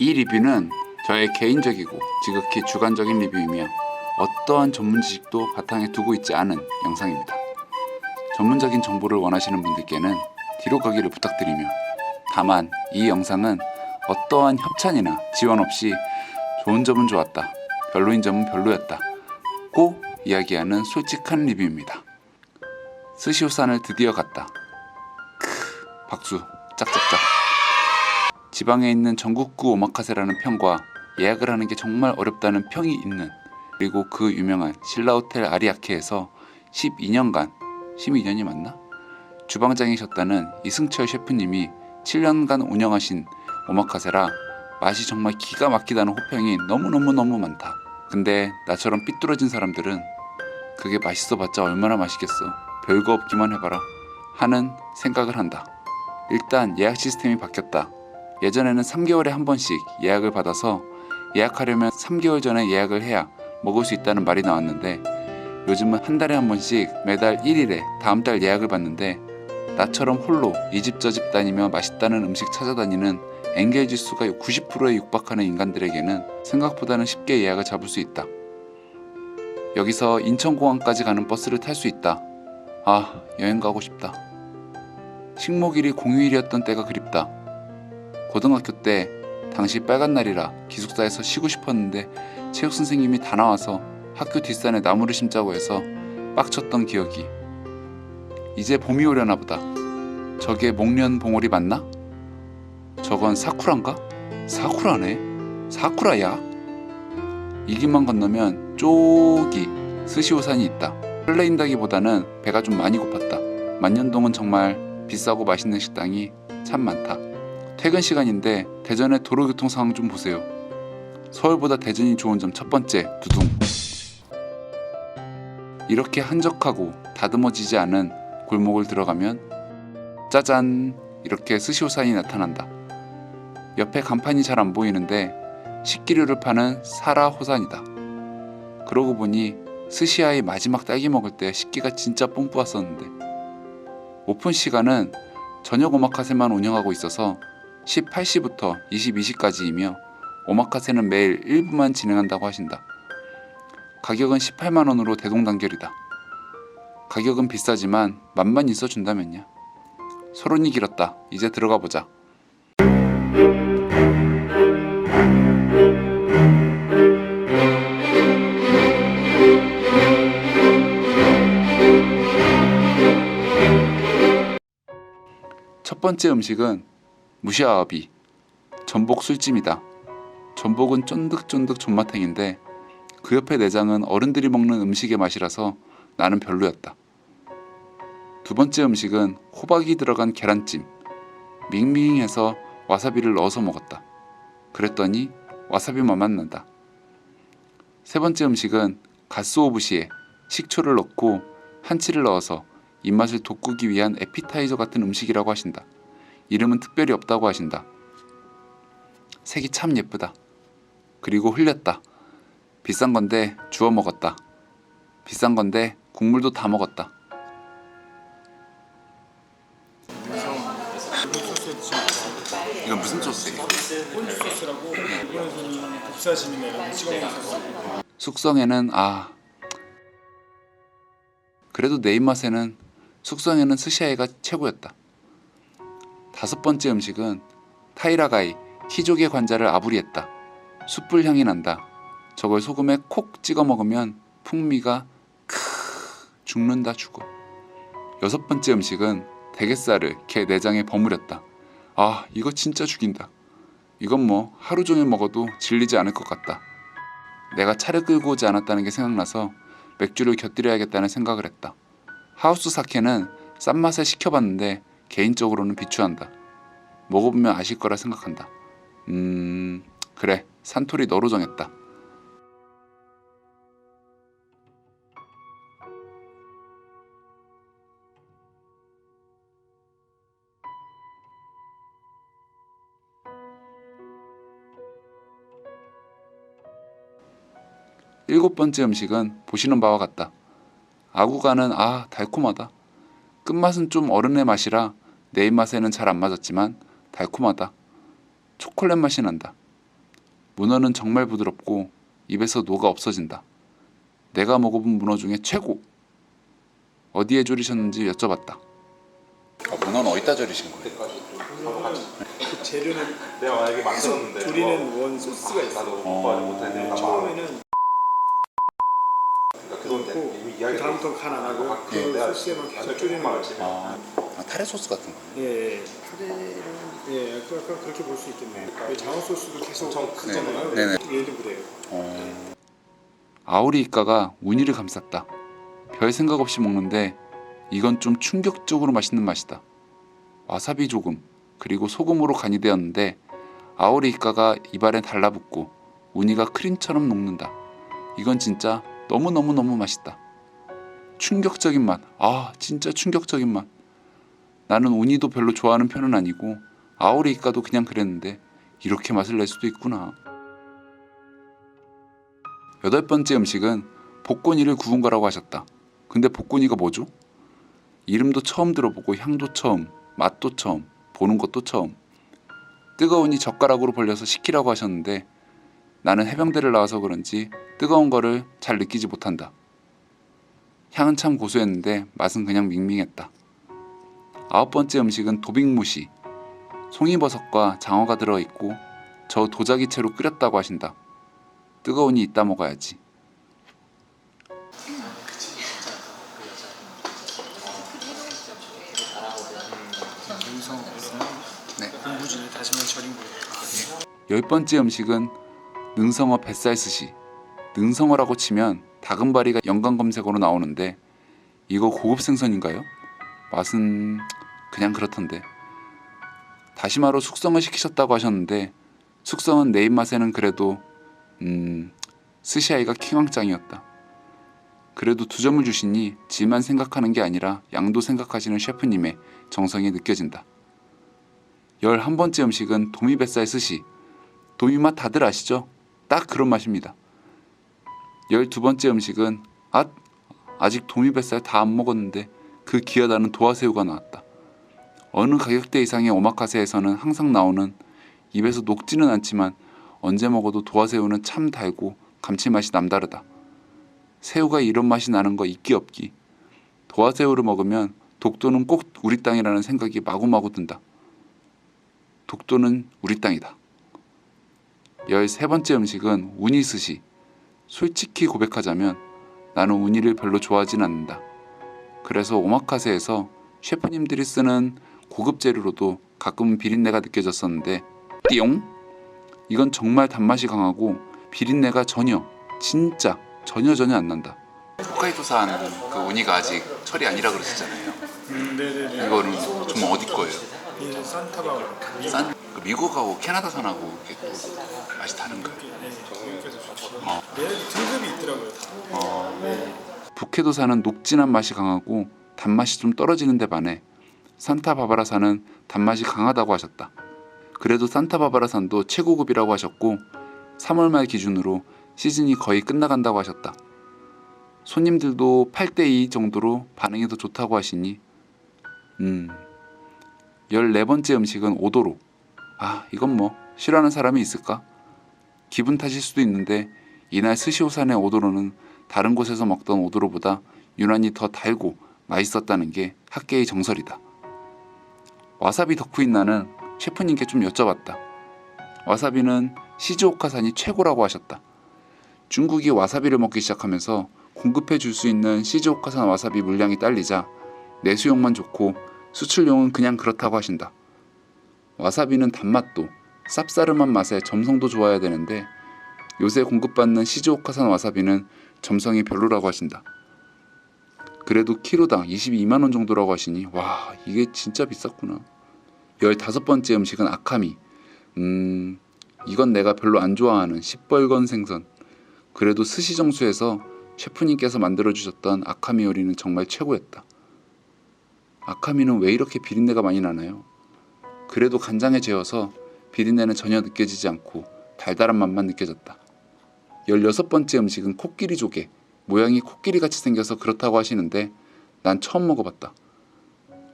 이 리뷰는 저의 개인적이고 지극히 주관적인 리뷰이며 어떠한 전문 지식도 바탕에 두고 있지 않은 영상입니다. 전문적인 정보를 원하시는 분들께는 뒤로 가기를 부탁드리며 다만 이 영상은 어떠한 협찬이나 지원 없이 좋은 점은 좋았다, 별로인 점은 별로였다 고 이야기하는 솔직한 리뷰입니다. 스시오산을 드디어 갔다. 크, 박수 짝짝짝. 지방에 있는 전국구 오마카세라는 평과 예약을 하는 게 정말 어렵다는 평이 있는 그리고 그 유명한 신라호텔 아리아케에서 12년간 12년이 맞나? 주방장이셨다는 이승철 셰프님이 7년간 운영하신 오마카세라 맛이 정말 기가 막히다는 호평이 너무너무너무 많다. 근데 나처럼 삐뚤어진 사람들은 그게 맛있어 봤자 얼마나 맛있겠어. 별거 없기만 해봐라. 하는 생각을 한다. 일단 예약 시스템이 바뀌었다. 예전에는 3개월에 한 번씩 예약을 받아서 예약하려면 3개월 전에 예약을 해야 먹을 수 있다는 말이 나왔는데 요즘은 한 달에 한 번씩 매달 1일에 다음 달 예약을 받는데 나처럼 홀로 이 집 저 집 다니며 맛있다는 음식 찾아다니는 엔겔 지수가 90%에 육박하는 인간들에게는 생각보다는 쉽게 예약을 잡을 수 있다. 여기서 인천공항까지 가는 버스를 탈 수 있다. 아, 여행 가고 싶다. 식목일이 공휴일이었던 때가 그립다. 고등학교 때 당시 빨간 날이라 기숙사에서 쉬고 싶었는데 체육 선생님이 다 나와서 학교 뒷산에 나무를 심자고 해서 빡쳤던 기억이. 이제 봄이 오려나 보다. 저게 목련 봉오리 맞나? 저건 사쿠라인가? 사쿠라네. 사쿠라야. 이 길만 건너면 쪼기 스시오산이 있다. 설레인다기보다는 배가 좀 많이 고팠다. 만년동은 정말 비싸고 맛있는 식당이 참 많다. 퇴근 시간인데 대전의 도로교통 상황 좀 보세요. 서울보다 대전이 좋은 점 첫 번째 두둥. 이렇게 한적하고 다듬어지지 않은 골목을 들어가면 짜잔 이렇게 스시오산이 나타난다. 옆에 간판이 잘 안 보이는데 식기류를 파는 사라 호산이다. 그러고 보니 스시아의 마지막 딸기 먹을 때 식기가 진짜 뽕뿌었었는데 오픈 시간은 저녁 오마카세만 운영하고 있어서 18시부터 22시까지이며 오마카세는 매일 1부만 진행한다고 하신다. 가격은 18만 원으로 대동단결이다. 가격은 비싸지만 맛만 있어 준다면야. 서론이 길었다. 이제 들어가 보자. 첫 번째 음식은 무시아와비 전복 술찜이다. 전복은 쫀득쫀득 존맛탱인데 그 옆에 내장은 어른들이 먹는 음식의 맛이라서 나는 별로였다. 두 번째 음식은 호박이 들어간 계란찜. 밍밍해서 와사비를 넣어서 먹었다. 그랬더니 와사비 맛만 난다. 세 번째 음식은 가스오부시에 식초를 넣고 한치를 넣어서 입맛을 돋구기 위한 에피타이저 같은 음식이라고 하신다. 이름은 특별히 없다고 하신다. 색이 참 예쁘다. 그리고 흘렸다. 비싼 건데 주워 먹었다. 비싼 건데 국물도 다 먹었다. 이건 무슨 소스예요? 소스라고 일본에서는 복사심이나 찍어 숙성에는 아 그래도 내 입맛에는 숙성에는 스시아이가 최고였다. 다섯 번째 음식은 타이라가이 키조개 관자를 아부리했다. 숯불 향이 난다. 저걸 소금에 콕 찍어 먹으면 풍미가 크 죽는다 죽어. 여섯 번째 음식은 대게살을 게 내장에 버무렸다. 아 이거 진짜 죽인다. 이건 뭐 하루 종일 먹어도 질리지 않을 것 같다. 내가 차를 끌고 오지 않았다는 게 생각나서 맥주를 곁들여야겠다는 생각을 했다. 하우스 사케는 싼 맛에 시켜봤는데 개인적으로는 비추한다. 먹어보면 아실 거라 생각한다. 음 그래 산토리 너로 정했다. 일곱 번째 음식은 보시는 바와 같다. 아구가는 아 달콤하다. 끝맛은 좀 어른의 맛이라 내 입맛에는 잘 안 맞았지만 달콤하다. 초콜릿 맛이 난다. 문어는 정말 부드럽고 입에서 녹아 없어진다. 내가 먹어본 문어 중에 최고. 어디에 졸이셨는지 여쭤봤다. 아, 문어는 어디다 졸이신 거예요? 그 재료는 내가 만약에 만들었는데 조리는 원 소스가 있어. 나도 못했는데 처음에는 그건 넣고 그 이야기 다음부터 간안 하고 그 네, 소스에만 계속 졸이는 거예요. 아, 타레 소스 같은 거. 예, 예, 그 약간 그렇게 볼 수 있겠네요. 그 장어 소스도 계속 엄청 크잖아요. 네네. 얘도 그래요. 아오리 이까가 우니를 감쌌다. 별 생각 없이 먹는데 이건 좀 충격적으로 맛있는 맛이다. 와사비 조금 그리고 소금으로 간이 되었는데 아오리 이까가 입안에 달라붙고 우니가 크림처럼 녹는다. 이건 진짜 너무너무너무 맛있다. 충격적인 맛. 아, 진짜 충격적인 맛. 나는 우니도 별로 좋아하는 편은 아니고 아오리 이까도 그냥 그랬는데 이렇게 맛을 낼 수도 있구나. 여덟 번째 음식은 복고니를 구운 거라고 하셨다. 근데 복고니가 뭐죠? 이름도 처음 들어보고 향도 처음, 맛도 처음, 보는 것도 처음. 뜨거우니 젓가락으로 벌려서 식히라고 하셨는데 나는 해병대를 나와서 그런지 뜨거운 거를 잘 느끼지 못한다. 향은 참 고소했는데 맛은 그냥 밍밍했다. 아홉 번째 음식은 도빅무시. 송이버섯과 장어가 들어있고 저 도자기 채로 끓였다고 하신다. 뜨거우니 이따 먹어야지. 네. 열 번째 음식은 능성어 뱃살 스시. 능성어라고 치면 다금바리가 연관 검색어로 나오는데 이거 고급 생선인가요? 맛은 그냥 그렇던데. 다시마로 숙성을 시키셨다고 하셨는데 숙성은 내 입맛에는 그래도 음 스시아이가 킹왕짱이었다. 그래도 두 점을 주시니 질만 생각하는 게 아니라 양도 생각하시는 셰프님의 정성이 느껴진다. 열한 번째 음식은 도미 뱃살 스시. 도미 맛 다들 아시죠? 딱 그런 맛입니다. 열두 번째 음식은 아 아직 도미뱃살 다 안 먹었는데 그 기어다는 도화새우가 나왔다. 어느 가격대 이상의 오마카세에서는 항상 나오는 입에서 녹지는 않지만 언제 먹어도 도화새우는 참 달고 감칠맛이 남다르다. 새우가 이런 맛이 나는 거 있기 없기. 도화새우를 먹으면 독도는 꼭 우리 땅이라는 생각이 마구마구 든다. 독도는 우리 땅이다. 열세 번째 음식은 우니 스시. 솔직히 고백하자면 나는 우니를 별로 좋아하진 않는다. 그래서 오마카세에서 셰프님들이 쓰는 고급 재료로도 가끔 비린내가 느껴졌었는데 띠용? 이건 정말 단맛이 강하고 비린내가 전혀 진짜 전혀 전혀 안 난다. 홋카이도산 그 우니가 아직 철이 아니라 그러셨잖아요. 음, 네네네. 이거는 좀 어디 거예요? 얘는 산타바로. 싼그 미국하고 캐나다산하고 이게 또 맛이 다른가요? 어. 얘 등급이 있더라고요. 다. 북해도산은 녹진한 맛이 강하고 단맛이 좀 떨어지는 데 반해 산타바바라산은 단맛이 강하다고 하셨다. 그래도 산타바바라산도 최고급이라고 하셨고 3월 말 기준으로 시즌이 거의 끝나간다고 하셨다. 손님들도 8대2 정도로 반응이 더 좋다고 하시니 음 14번째 음식은 오도로 아 이건 뭐 싫어하는 사람이 있을까? 기분 탓일 수도 있는데 이날 스시오산의 오도로는 다른 곳에서 먹던 오도로보다 유난히 더 달고 맛있었다는 게 학계의 정설이다. 와사비 덕후인 나는 셰프님께 좀 여쭤봤다. 와사비는 시즈오카산이 최고라고 하셨다. 중국이 와사비를 먹기 시작하면서 공급해 줄 수 있는 시즈오카산 와사비 물량이 딸리자 내수용만 좋고 수출용은 그냥 그렇다고 하신다. 와사비는 단맛도 쌉싸름한 맛에 점성도 좋아야 되는데 요새 공급받는 시즈오카산 와사비는 점성이 별로라고 하신다. 그래도 키로당 22만 원 정도라고 하시니 와 이게 진짜 비쌌구나. 15번째 음식은 아카미. 음 이건 내가 별로 안 좋아하는 시뻘건 생선. 그래도 스시 정수에서 셰프님께서 만들어 주셨던 아카미 요리는 정말 최고였다. 아카미는 왜 이렇게 비린내가 많이 나나요? 그래도 간장에 재워서 비린내는 전혀 느껴지지 않고 달달한 맛만 느껴졌다. 16번째 음식은 코끼리 조개. 모양이 코끼리 같이 생겨서 그렇다고 하시는데 난 처음 먹어봤다.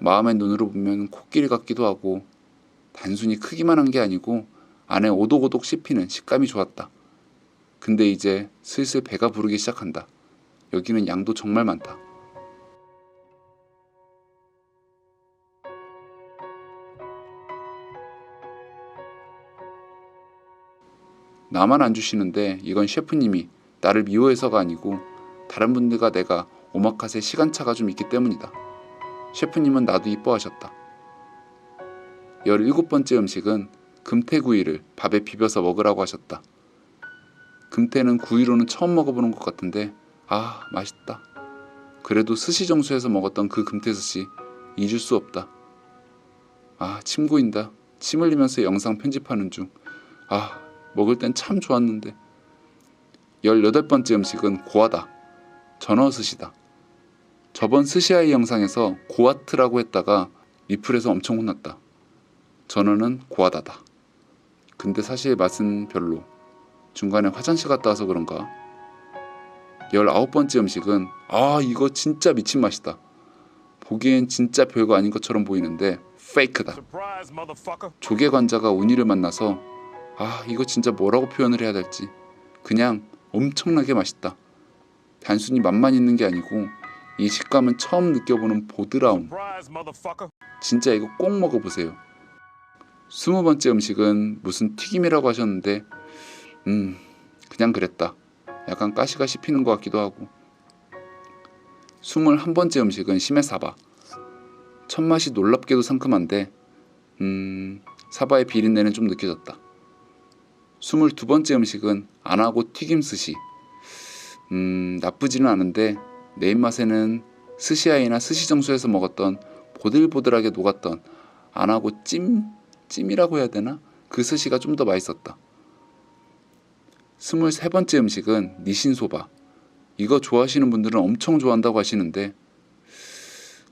마음의 눈으로 보면 코끼리 같기도 하고 단순히 크기만 한 게 아니고 안에 오독오독 씹히는 식감이 좋았다. 근데 이제 슬슬 배가 부르기 시작한다. 여기는 양도 정말 많다. 나만 안 주시는데 이건 셰프님이 나를 미워해서가 아니고 다른 분들과 내가 오마카세 시간차가 좀 있기 때문이다. 셰프님은 나도 이뻐하셨다. 17번째 음식은 금태구이를 밥에 비벼서 먹으라고 하셨다. 금태는 구이로는 처음 먹어보는 것 같은데 아 맛있다. 그래도 스시 정수에서 먹었던 그 금태 스시 잊을 수 없다. 아 침 고인다. 침 흘리면서 영상 편집하는 중. 아 먹을 땐 참 좋았는데. 18번째 음식은 고아다. 전어 스시다. 저번 스시아이 영상에서 고아트라고 했다가 리플에서 엄청 혼났다. 전어는 고아다다. 근데 사실 맛은 별로. 중간에 화장실 갔다 와서 그런가. 19번째 음식은 아 이거 진짜 미친 맛이다. 보기엔 진짜 별거 아닌 것처럼 보이는데 페이크다. 조개 관자가 우니를 만나서 아 이거 진짜 뭐라고 표현을 해야 될지 그냥 엄청나게 맛있다. 단순히 맛만 있는 게 아니고 이 식감은 처음 느껴보는 보드라움. 진짜 이거 꼭 먹어보세요. 스무 번째 음식은 무슨 튀김이라고 하셨는데, 음, 그냥 그랬다. 약간 가시가 씹히는 것 같기도 하고. 스물한 번째 음식은 시메사바. 첫 맛이 놀랍게도 상큼한데, 음, 사바의 비린내는 좀 느껴졌다. 스물두 번째 음식은 안하고 튀김 스시. 음, 나쁘지는 않은데 내 입맛에는 스시아이나 스시정수에서 먹었던 보들보들하게 녹았던 안하고 찜 찜이라고 해야 되나 그 스시가 좀 더 맛있었다. 스물세 번째 음식은 니신소바. 이거 좋아하시는 분들은 엄청 좋아한다고 하시는데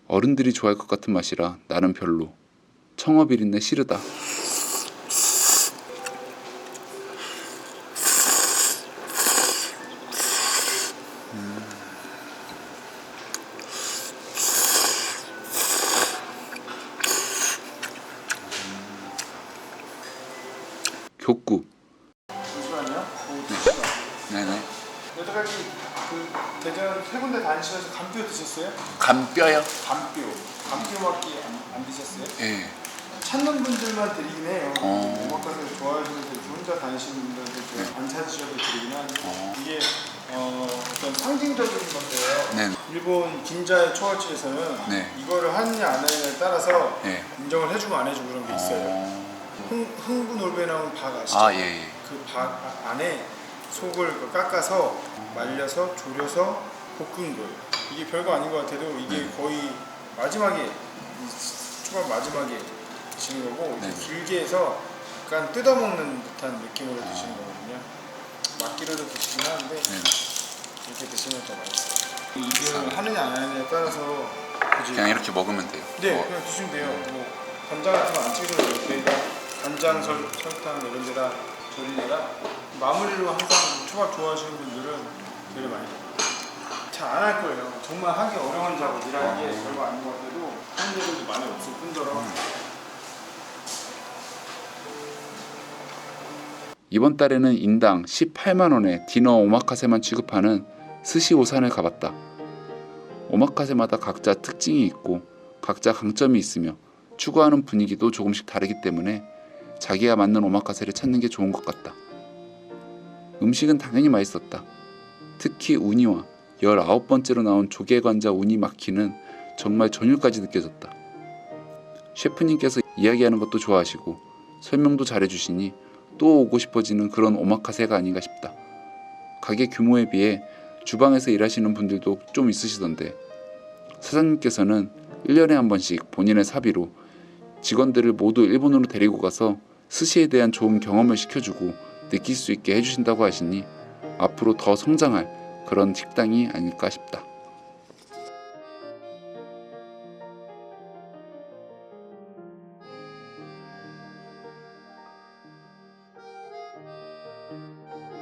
어른들이 좋아할 것 같은 맛이라 나는 별로. 청어 비린내 싫으다. 교구. 잠시만요. 네네. 여태까지 그 대전 세 군데 다니시면서 감뼈 드셨어요? 간뼈요? 감뼈. 감뼈밖에 안, 안 드셨어요? 예. 찾는 분들만 드리긴 해요. 어. 오마카세 좋아하시는 분들, 혼자 다니시는 분들한테 안 찾으셔도 드리긴 하는데 어. 이게 어, 어떤 상징적인 건데요. 네. 일본 긴자의 초밥집에서는 네. 이거를 하느냐 안 하느냐에 따라서 예. 인정을 해주고 안 해주고 그런 게 있어요. 어. 흥, 흥분 올배 나온 박 아시죠? 아, 예, 예. 그박 안에 속을 그 깎아서 말려서 졸여서 볶은 거예요. 이게 별거 아닌 것 같아도 이게 네. 거의 마지막에 이 초밥 마지막에 드시는 거고 이렇게 네. 길게 해서 약간 뜯어먹는 듯한 느낌으로 아. 드시는 거거든요. 막기로도 드시긴 하는데 네. 이렇게 드시면 더 맛있어요. 이게 하느냐 안 하느냐에 따라서? 그냥 이렇게 먹으면 돼요. 네, 뭐, 그냥 드시면 돼요. 뭐 간장 같은 거안 찍어도 돼요. 간장, 설, 설탕 이런 데다 절이느라 마무리로 항상 초밥 좋아하시는 분들은 되게 많이 잘 안 할 거예요. 정말 하기 어려운 작업이라 이게 별거 아닌 것 같아도 하는 분들도 많이 없을 뿐더러 이번 달에는 인당 18만 원에 디너 오마카세만 취급하는 스시 오산을 가봤다. 오마카세마다 각자 특징이 있고 각자 강점이 있으며 추구하는 분위기도 조금씩 다르기 때문에 자기가 맞는 오마카세를 찾는 게 좋은 것 같다. 음식은 당연히 맛있었다. 특히 우니와 19번째로 나온 조개 관자 우니 마키는 정말 전율까지 느껴졌다. 셰프님께서 이야기하는 것도 좋아하시고 설명도 잘해주시니 또 오고 싶어지는 그런 오마카세가 아닌가 싶다. 가게 규모에 비해 주방에서 일하시는 분들도 좀 있으시던데 사장님께서는 1년에 한 번씩 본인의 사비로 직원들을 모두 일본으로 데리고 가서 스시에 대한 좋은 경험을 시켜주고 느낄 수 있게 해주신다고 하시니 앞으로 더 성장할 그런 식당이 아닐까 싶다.